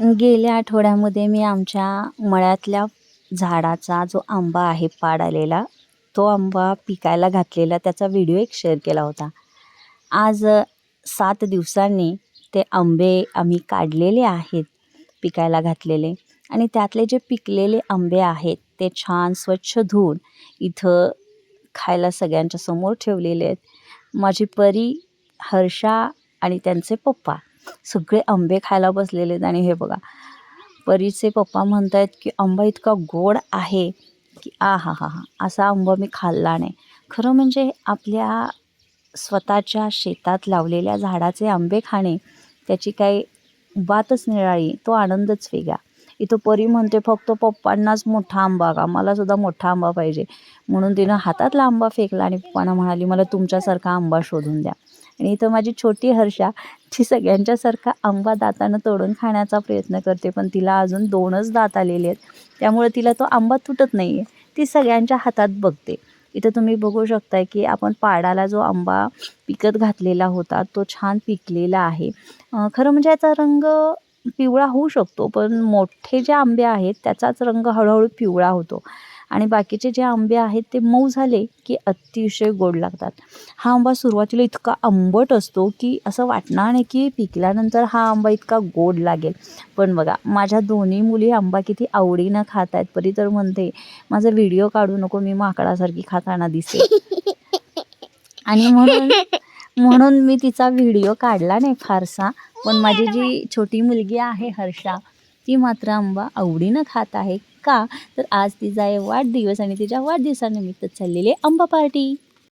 गेल्या आठवड्यामध्ये मी आमच्या मळ्यातल्या झाडाचा जो आंबा आहे पाड आलेला तो आंबा पिकायला घातलेला त्याचा व्हिडिओ एक शेअर केला होता. आज सात दिवसांनी ते आंबे आम्ही काढलेले आहेत पिकायला घातलेले. आणि त्यातले जे पिकलेले आंबे आहेत ते छान स्वच्छ धुवून इथं खायला सगळ्यांच्या समोर ठेवलेले आहेत. माझी परी हर्षा आणि त्यांचे पप्पा सगळे आंबे खायला बसलेले आहेत. आणि हे बघा परीचे पप्पा म्हणत आहेत की आंबा इतका गोड आहे की आ हा हा हा असा आंबा मी खाल्ला नाही. खरं म्हणजे आपल्या स्वतःच्या शेतात लावलेल्या झाडाचे आंबे खाणे त्याची काही बातच निराळी तो आनंदच वेगळा. इथं परी म्हणते फक्त पप्पांनाच मोठा आंबा का मला सुद्धा मोठा आंबा पाहिजे. म्हणून तिनं हातातला आंबा फेकला आणि पप्पांना म्हणाली मला तुमच्यासारखा आंबा शोधून द्या. आणि इथं माझी छोटी हर्षा ती सगळ्यांच्यासारखा आंबा दातानं तोडून खाण्याचा प्रयत्न करते. पण तिला अजून दोनच दात आलेले आहेत. त्यामुळे तिला तो आंबा तुटत नाही आहे ती सगळ्यांच्या हातात बघते. इथं तुम्ही बघू शकताय की आपण पाडाला जो आंबा पिकत घातलेला होता तो छान पिकलेला आहे. खरं म्हणजे याचा रंग पिवळा होऊ शकतो पण मोठे जे आंबे आहेत त्याचाच रंग हळूहळू पिवळा होतो. आणि बाकीचे जे आंबे आहेत ते मऊ झाले की अतिशय गोड लागतात. हा आंबा सुरुवातीला इतका आंबट असतो की असं वाटणार नाही की पिकल्यानंतर हा आंबा इतका गोड लागेल. पण बघा माझ्या दोन्ही मुली आंबा किती आवडीनं खात आहेत परी तर म्हणते माझा व्हिडिओ काढू नको मी माकडासारखी खाताना दिसेल आणि म्हणून म्हणून मी तिचा व्हिडिओ काढला नाही फारसा. पण माझी जी छोटी मुलगी आहे हर्षा ती मात्र आंबा आवडीनं खात आहे. का? तर आज तिचा आहे वाढदिवस आणि तिच्या वाढदिवसानिमित्त चाललेली आहे आंबा पार्टी